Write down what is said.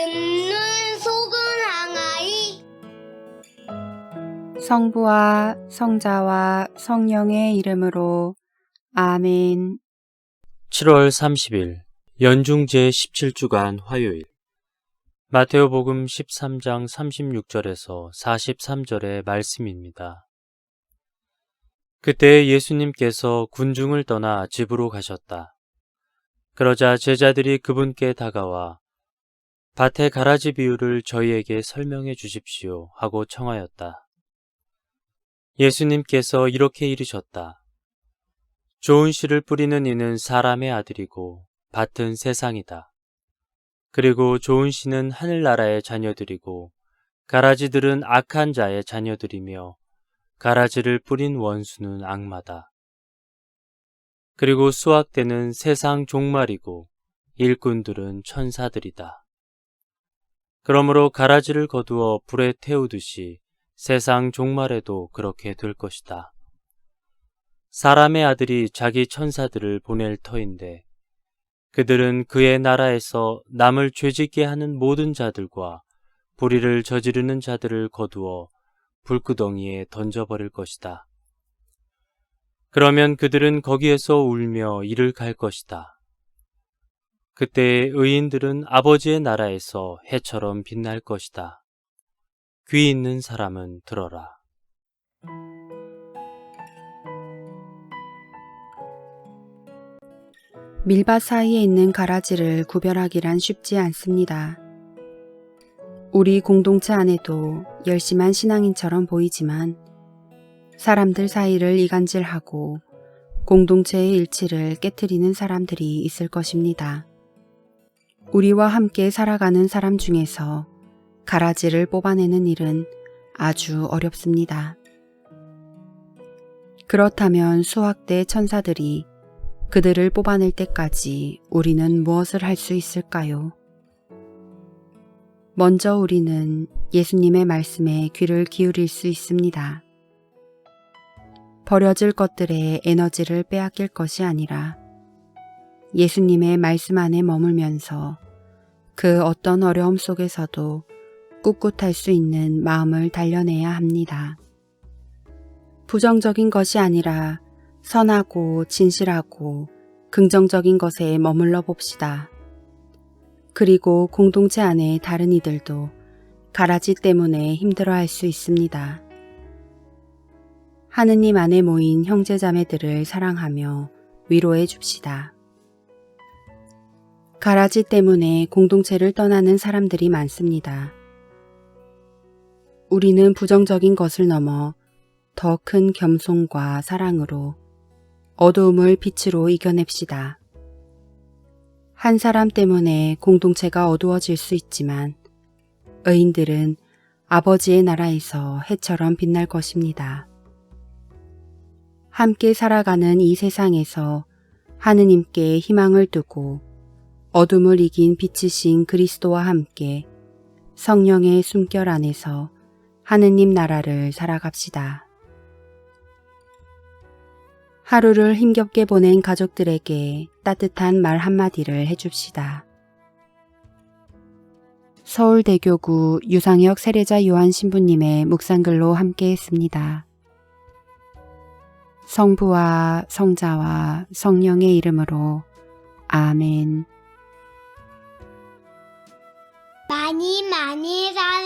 듣는 속은 항아리 성부와 성자와 성령의 이름으로 아멘. 7월 30일 연중 제 17주간 화요일 마테오복음 13장 36절에서 43절의 말씀입니다. 그때 예수님께서 군중을 떠나 집으로 가셨다. 그러자 제자들이 그분께 다가와 밭의 가라지 비유를 저희에게 설명해 주십시오 하고 청하였다. 예수님께서 이렇게 이르셨다. 좋은 씨를 뿌리는 이는 사람의 아들이고 밭은 세상이다. 그리고 좋은 씨는 하늘나라의 자녀들이고 가라지들은 악한 자의 자녀들이며 가라지를 뿌린 원수는 악마다. 그리고 수확되는 세상 종말이고 일꾼들은 천사들이다. 그러므로 가라지를 거두어 불에 태우듯이 세상 종말에도 그렇게 될 것이다. 사람의 아들이 자기 천사들을 보낼 터인데 그들은 그의 나라에서 남을 죄짓게 하는 모든 자들과 불의를 저지르는 자들을 거두어 불구덩이에 던져버릴 것이다. 그러면 그들은 거기에서 울며 이를 갈 것이다. 그때 의인들은 아버지의 나라에서 해처럼 빛날 것이다. 귀 있는 사람은 들어라. 밀밭 사이에 있는 가라지를 구별하기란 쉽지 않습니다. 우리 공동체 안에도 열심한 신앙인처럼 보이지만 사람들 사이를 이간질하고 공동체의 일치를 깨뜨리는 사람들이 있을 것입니다. 우리와 함께 살아가는 사람 중에서 가라지를 뽑아내는 일은 아주 어렵습니다. 그렇다면 수학대 천사들이 그들을 뽑아낼 때까지 우리는 무엇을 할 수 있을까요? 먼저 우리는 예수님의 말씀에 귀를 기울일 수 있습니다. 버려질 것들의 에너지를 빼앗길 것이 아니라 예수님의 말씀 안에 머물면서 그 어떤 어려움 속에서도 꿋꿋할 수 있는 마음을 단련해야 합니다. 부정적인 것이 아니라 선하고 진실하고 긍정적인 것에 머물러 봅시다. 그리고 공동체 안에 다른 이들도 가라지 때문에 힘들어 할 수 있습니다. 하느님 안에 모인 형제자매들을 사랑하며 위로해 줍시다. 가라지 때문에 공동체를 떠나는 사람들이 많습니다. 우리는 부정적인 것을 넘어 더 큰 겸손과 사랑으로 어두움을 빛으로 이겨냅시다. 한 사람 때문에 공동체가 어두워질 수 있지만 의인들은 아버지의 나라에서 해처럼 빛날 것입니다. 함께 살아가는 이 세상에서 하느님께 희망을 두고 어둠을 이긴 빛이신 그리스도와 함께 성령의 숨결 안에서 하느님 나라를 살아갑시다. 하루를 힘겹게 보낸 가족들에게 따뜻한 말 한마디를 해줍시다. 서울대교구 유상혁 세례자 요한 신부님의 묵상글로 함께 했습니다. 성부와 성자와 성령의 이름으로 아멘. পানি মানে রান